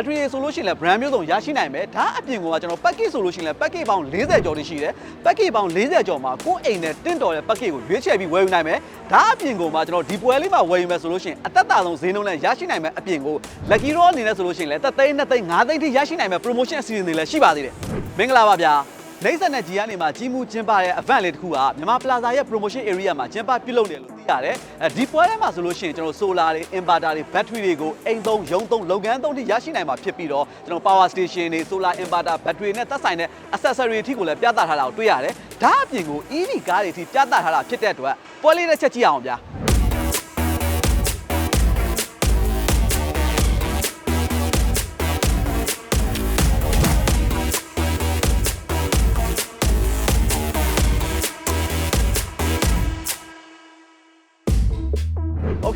battery ဆိုလို့ရှိရင်လည်း brand မျိုးစုံရရှိနိုင်မယ်ဒါအပြင်ကကျွန်တော် package ဆိုလို့ရှိရင်လည်း package ပေါင်း40ကျော်တိရှိတယ် package ပေါင်း40ကျော်မှာကိုယ့်အိမ်နဲ့တင့်တော်တဲ့ package ကိုရွေးချယ်ပြီးဝယ်ယူနိုင်မယ်ဒါအပြင်ကကျွန်တော်ဒီပွဲလေးမှာဝယ်ယူမယ်ဆိုလို့ရှိရင်အသက်တာဆုံးဈေးနှုန်းနဲ့ရရှိနိုင်မယ်အပြင်ကို lucky draw အနေနဲ့ဆိုလို့ရှိရင်လည်းသက်သိန်း2သိန်း5သိန်းထိရရှိနိုင်မယ် promotion အစီအစဉ်တွေလည်းရှိပါသေးတယ်မင်္ဂလာပါဗျာ နေဆက်နဲ့ဂျီကနေမှာကြီးမှုကျင်းပတဲ့ event လေးတစ်ခုကမြန်မာ plaza ရဲ့ promotion area မှာကျင်းပပြုလုပ်နေတယ်လို့သိရတယ်အဲဒီပွဲထဲမှာဆိုလို့ရှိရင်ကျွန်တော် solar တွေ inverter တွေ battery တွေကိုအိမ်သုံးရုံသုံးလုပ်ငန်းသုံးထိရရှိနိုင်မှာဖြစ်ပြီးတော့ကျွန်တော် power station တွေ solar inverter battery နဲ့သက်ဆိုင်တဲ့ accessory အထိကိုလည်းပြသထားတာကိုတွေ့ရတယ်ဒါအပြင်ကို EV ကားတွေအထိပြသထားတာဖြစ်တဲ့အတွက်ပွဲလေးတစ်ချက်ကြည့်အောင်ဗျာ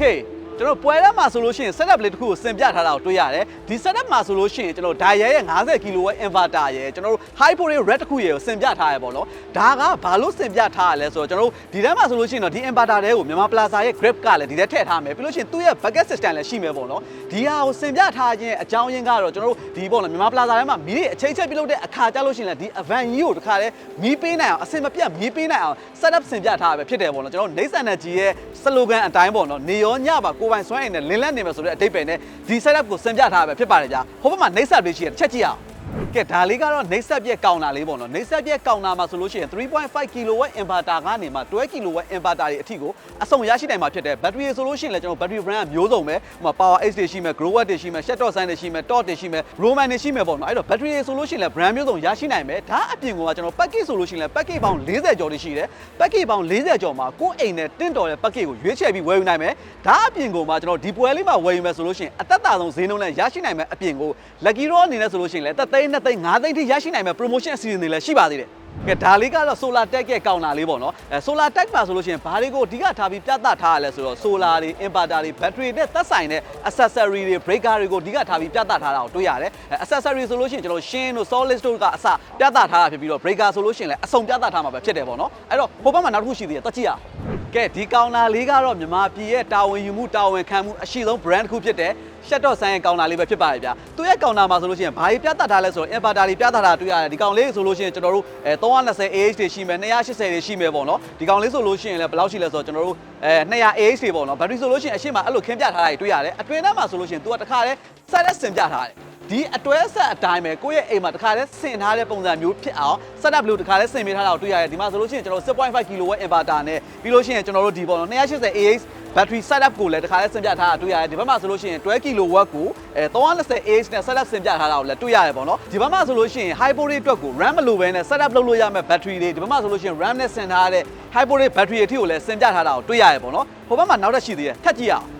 okay. ကျွန်တော်ပွဲထဲမှာဆိုလို့ရှိရင် setup လေးတစ်ခုကိုဆင်ပြထားတာကိုတွေ့ရတယ်ဒီ setup မှာဆိုလို့ရှိရင်ကျွန်တော် Daiya ရဲ့50 kW inverter ရယ်ကျွန်တော်တို့ high power red တစ်ခုရယ်ကိုဆင်ပြထားရပေါ့နော်ဒါကဘာလို့ဆင်ပြထားရလဲဆိုတော့ကျွန်တော်တို့ဒီထဲမှာဆိုလို့ရှိရင်တော့ဒီ inverter တွေကိုမြန်မာ plaza ရဲ့ grip ကလည်းဒီထဲထည့်ထားမယ်ပြီးလို့ရှိရင်သူ့ရဲ့ bucket system လည်းရှိမယ်ပေါ့နော်ဒီဟာကိုဆင်ပြထားခြင်းအကြောင်းရင်းကတော့ကျွန်တော်တို့ဒီပေါ့နော်မြန်မာ plaza ထဲမှာမီးတွေအချိန်ချက်ပြုလုပ်တဲ့အခါကြလို့ရှိရင်လည်းဒီ event ကြီးကိုတခါတည်းမီးပေးနိုင်အောင်အစင်မပြတ်မီးပေးနိုင်အောင် setup ဆင်ပြထားရပဲဖြစ်တယ်ပေါ့နော်ကျွန်တော်နေဆန်နယ်ကြီးရဲ့ slogan အတိုင်းပေါ့နော်နေရောညပါကိုယ်ပိုင်စွမ်းအင်နဲ့လင်းလက်နေမယ်ဆိုတဲ့အတိတ်ပဲနဲ့ဒီ setup ကိုဆင်ပြထားရပဲဖြစ်ပါတယ်ကြာဟိုဘက်မှာနေဆက်လေးရှိရတစ်ချက်ကြည့်အောင် ကဲဒါလေးကတော့နေဆက်ပြက်ကောင်တာလေးပေါ့နော်နေဆက်ပြက်ကောင်တာမှာဆိုလို့ရှိရင်3.5 kW inverter ကနေမှ12 kW inverter တွေအထိကိုအစုံရရှိနိုင်မှာဖြစ်တယ် battery ဆိုလို့ရှိရင်လည်းကျွန်တော် battery brand မျိုးစုံပဲဟိုမှာ power x တွေရှိမယ် grow watt တွေရှိမယ် shadow sign တွေရှိမယ် torch တွေရှိမယ် roman တွေရှိမယ်ပေါ့နော်အဲ့တော့ battery ဆိုလို့ရှိရင်လည်း brand မျိုးစုံရရှိနိုင်မယ်ဒါအပြင်ကကျွန်တော် package ဆိုလို့ရှိရင်လည်း package ပေါင်း40ကျော်တွေရှိတယ် package ပေါင်း40ကျော်မှာကိုယ့်အိမ်နဲ့တင့်တော်တဲ့ package ကိုရွေးချယ်ပြီးဝယ်ယူနိုင်မယ်ဒါအပြင်ကကျွန်တော်ဒီပွဲလေးမှာဝယ်ယူမယ်ဆိုလို့ရှိရင်အသက်တာဆုံးဈေးနှုန်းနဲ့ရရှိနိုင်မယ်အပြင်ကို lucky draw အနေနဲ့ဆိုလို့ရှိရင်လည်းသက်သိန်း2သိန်း5သိန်းထိရရှိနိုင်မယ် promotion အစီအစဉ်တွေလည်းရှိပါသေးတယ်ကဲဒါလေးကတော့ solar tech ရဲ့ကောင်တာလေးပေါ့နော်အဲ solar tech ပါဆိုလို့ရှိရင်ဘာတွေကိုအဓိကထားပြီးပြသထားရလဲဆိုတော့ solar တွေ inverter တွေ battery နဲ့သက်ဆိုင်တဲ့ accessory တွေ breaker တွေကိုအဓိကထားပြီးပြသထားတာကိုတွေ့ရတယ်အဲ accessory ဆိုလို့ရှိရင်ကျွန်တော်ရှင်းတို့ solid state ကအစပြသထားတာဖြစ်ပြီးတော့ breaker ဆိုလို့ရှိရင်လည်းအစုံပြသထားမှာပဲဖြစ်တယ်ပေါ့နော်အဲ့တော့ဟိုဘက်မှာနောက်တစ်ခုရှိသေးတယ်တွက်ကြည့်ရအောင်ကဲဒီကောင်တာလေးကတော့မြန်မာပြည်ရဲ့တာဝန်ယူမှုတာဝန်ခံမှုအရှိဆုံး brand တစ်ခုဖြစ်တယ် ရှက်တော့ဆိုင်ရဲ့ကောင်တာလေးပဲဖြစ်ပါတယ်ဗျာသူ့ရဲ့ကောင်တာမှာဆိုလို့ရှိရင်ဘာကြီးပြသထားလဲဆိုတော့ inverter တွေပြသထားတာတွေ့ရတယ်ဒီကောင်လေးဆိုလို့ရှိရင်ကျွန်တော်တို့အဲ320 AH တွေရှိမယ်280တွေရှိမယ်ပေါ့နော်ဒီကောင်လေးဆိုလို့ရှိရင်လည်းဘယ်လောက်ရှိလဲဆိုတော့ကျွန်တော်တို့အဲ200 AH တွေပေါ့နော်ဘက်ထရီဆိုလို့ရှိရင်အရှိမအဲ့လိုခင်းပြထားတာတွေတွေ့ရတယ်အတွင်းထဲမှာဆိုလို့ရှိရင် तू ကတခါတည်းဆက်လက်ဆင်ပြထားတယ်ဒီအတွဲဆက်အတိုင်းပဲကိုယ့်ရဲ့အိမ်မှာတခါတည်းဆင်ထားတဲ့ပုံစံမျိုးဖြစ်အောင် setup လို့တခါတည်းဆင်ပေးထားတာကိုတွေ့ရတယ်ဒီမှာဆိုလို့ရှိရင်ကျွန်တော်6.5 kW inverter နဲ့ပြီးလို့ရှိရင်ကျွန်တော်တို့ဒီပေါ့နော်280 AH battery setup ကိုလည်းတခါတည်းဆင်ပြထားတာတွေ့ရတယ်ဒီဘက်မှာဆိုလို့ရှိရင်12 kW ကိုအဲ320 AH နဲ့ setup ဆင်ပြထားတာကိုလည်းတွေ့ရတယ်ပေါ့နော်ဒီဘက်မှာဆိုလို့ရှိရင် high power အတွက်ကို RAM မလိုဘဲနဲ့ setup လုပ်လို့ရမယ့် battery တွေဒီဘက်မှာဆိုလို့ရှိရင် RAM နဲ့ဆင်ထားတဲ့ high power battery အထိကိုလည်းဆင်ပြထားတာကိုတွေ့ရတယ်ပေါ့နော်ဟိုဘက်မှာနောက်တစ်ရှိသေးတယ်ထပ်ကြည့်ရအောင်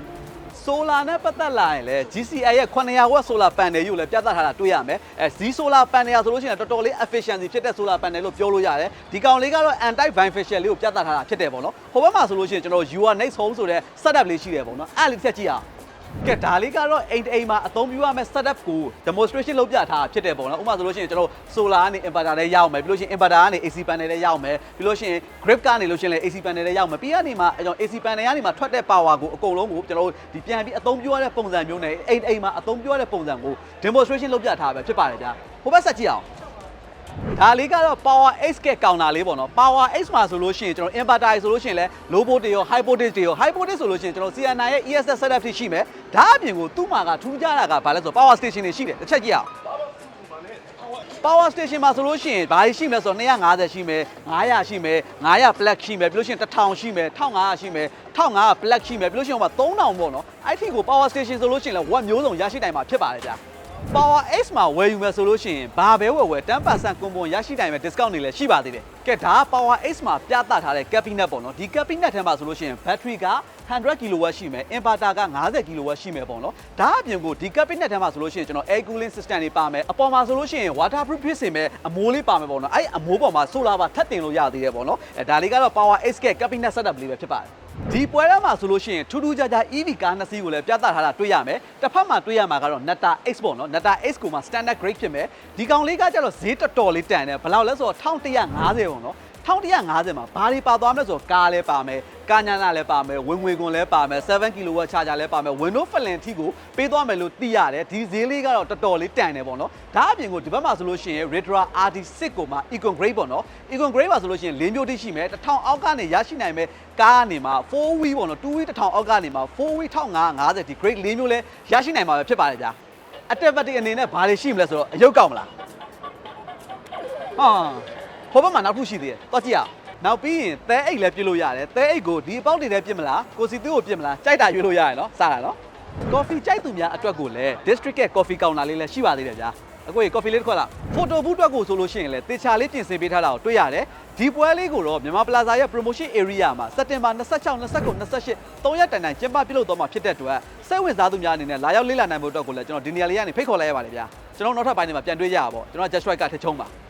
solar နဲ့ပတ်သက်လာရင်လည်း GCI ရဲ့900 watt solar panel ကြီးကိုလည်းပြသထားတာတွေ့ရမယ်အဲ Z solar panel ဆိုလို့ရှိရင်တော်တော်လေး efficiency ဖြစ်တဲ့ solar panel လို့ပြောလို့ရတယ်ဒီကောင်လေးကတော့ anti beneficial လေးကိုပြသထားတာဖြစ်တယ်ပေါ့နော်ဟိုဘက်မှာဆိုလို့ရှိရင်ကျွန်တော် UR next home ဆိုတဲ့ setup လေးရှိတယ်ပေါ့နော်အဲ့လေးတစ်ချက်ကြည့်အောင် ကဲဒါလေးကတော့အိမ်တအိမ်မှာအသုံးပြုရမယ့် setup ကို demonstration လုပ်ပြထားတာဖြစ်တယ်ပေါ့နော်ဥပမာဆိုလို့ရှိရင်ကျွန်တော် solar ကနေ inverter လေးရောက်မယ်ပြီးလို့ရှိရင် inverter ကနေ AC panel လေးရောက်မယ်ပြီးလို့ရှိရင် grip ကနေလို့ရှိရင်လည်း AC panel လေးရောက်မယ်ပြီးရနေမှာကျွန်တော် AC panel ကနေမှာထွက်တဲ့ power ကိုအကုန်လုံးကိုကျွန်တော်ဒီပြန်ပြီးအသုံးပြုရတဲ့ပုံစံမျိုးနဲ့အိမ်အိမ်မှာအသုံးပြုရတဲ့ပုံစံကို demonstration လုပ်ပြထားပဲဖြစ်ပါတယ်ဗျာဟိုဘက်ဆက်ကြည့်အောင် ဒါလေးကတော့ power x ကကောင်တာလေးပေါ့နော် power x မှာဆိုလို့ရှိရင်ကျွန်တော် inverter ဆိုလို့ရှိရင်လည်း low voltage ရော high voltage တွေရော high voltage ဆိုလို့ရှိရင်ကျွန်တော် CNI ရဲ့ ESS setup တွေရှိမယ်ဒါအပြင်ကိုသူ့မှာကထူးခြားတာကဘာလဲဆိုတော့ power station တွေရှိတယ်တစ်ချက်ကြည့်အောင် power station မှာဆိုလို့ရှိရင်ဘာရှိမလဲဆိုတော့250ရှိမယ်900ရှိမယ်900 plug ရှိမယ်ပြီးလို့ရှိရင်1000ရှိမယ်1500ရှိမယ်1500 plug ရှိမယ်ပြီးလို့ရှိရင်ဟိုမှာ3000ပေါ့နော်အဲ့ဒီကို power station ဆိုလို့ရှိရင်လည်း watt မျိုးစုံရရှိနိုင်မှာဖြစ်ပါတယ်ဗျာ Power X မှာဝယ်ယူမယ်ဆိုလို့ရှိရင်ဘာပဲဝယ်ဝယ်10%ကွန်ပွန်ရရှိနိုင်မယ် discount တွေလည်းရှိပါသေးတယ်။ကဲဒါက Power X မှာပြသထားတဲ့ cabinet ပေါ့နော်။ဒီ cabinet ထဲမှာဆိုလို့ရှိရင် battery က100 kW ရှိမယ် inverter က50 kW ရှိမယ်ပေါ့နော်။ဒါအပြင်ကိုဒီ cabinet ထဲမှာဆိုလို့ရှိရင်ကျွန်တော် air cooling system တွေပါမယ်။အပေါ်မှာဆိုလို့ရှိရင် waterproof ဖြစ်စေမယ်အမိုးလေးပါမယ်ပေါ့နော်။အဲ့အမိုးပေါ်မှာ solar ပါထပ်တင်လို့ရသေးတယ်ပေါ့နော်။အဲဒါလေးကတော့ Power X က cabinet setup လေးပဲဖြစ်ပါတယ်။ ဒီပွဲထဲမှာဆိုလို့ရှိရင်ထူးထူးခြားခြား EV ကားနှစ်စီးကိုလည်းပြသထားတာတွေ့ရမယ်တစ်ဖက်မှာတွေ့ရမှာကတော့ Nata X ပေါ့နော် Nata X ကိုမှ standard grade ဖြစ်မယ်ဒီကောင်လေးကကျတော့ဈေးတော်တော်လေးတန်တယ်ဘယ်လောက်လဲဆိုတော့1150ပေါ့နော် 1150မှာဘာတွေပါသွားမလဲဆိုတော့ကားလည်းပါမယ်ကာညာနာလည်းပါမယ်ဝင်ငွေကွန်လည်းပါမယ်7 kW charger လည်းပါမယ် Windows Flan ထိကိုပေးသွားမယ်လို့သိရတယ်ဒီဈေးလေးကတော့တော်တော်လေးတန်တယ်ပေါ့နော်ဒါအပြင်ကိုဒီဘက်မှာဆိုလို့ရှိရင် Retro RT6 ကိုမှ Econ Grade ပေါ့နော် Econ Grade ပါဆိုလို့ရှိရင်၄မျိုးတိရှိမယ်1000အောက်ကနေရရှိနိုင်မယ်ကားကနေမှာ4 wheel ပေါ့နော် 2 wheel 1000အောက်ကနေမှာ4 wheel 1550ဒီ grade ၄မျိုးလဲရရှိနိုင်မှာပဲဖြစ်ပါတယ်ဗျာအတက်ပတ်တိအနေနဲ့ဘာတွေရှိမလဲဆိုတော့အယုတ်ကောက်မလားဟာ ဟိုဘက်မှာနောက်တစ်ခုရှိသေးတယ်။သွားကြည့်အောင်။နောက်ပြီးရင်သဲအိတ်လည်းပြစ်လို့ရတယ်။သဲအိတ်ကိုဒီအပေါက်တွေထဲပြစ်မလား။ကိုစီသွေးကိုပြစ်မလား။ကြိုက်တာရွေးလို့ရတယ်နော်။စားတာနော်။ coffee ကြိုက်သူများအတွက်ကိုလည်း district ရဲ့ coffee counter လေးလည်းရှိပါသေးတယ်ဗျာ။အကိုကြီး coffee လေးတစ်ခွက်လား။ photo booth အတွက်ကိုဆိုလို့ရှိရင်လည်းတေချာလေးပြင်ဆင်ပေးထားတာကိုတွေ့ရတယ်။ဒီပွဲလေးကိုတော့မြန်မာ plaza ရဲ့ promotion area မှာစက်တင်ဘာ26 29 28 3ရက်တိုင်တိုင်ကျင်းပပြုလုပ်တော့မှာဖြစ်တဲ့အတွက်စိတ်ဝင်စားသူများအနေနဲ့လာရောက်လေ့လာနိုင်ဖို့အတွက်ကိုလည်းကျွန်တော်ဒီနေရာလေးကနေဖိတ်ခေါ်လိုက်ရပါတယ်ဗျာ။ကျွန်တော်နောက်ထပ်ပိုင်းတွေမှာပြန်တွေ့ကြရပါပေါ့။ကျွန်တော် just right ကထချုံးပါ။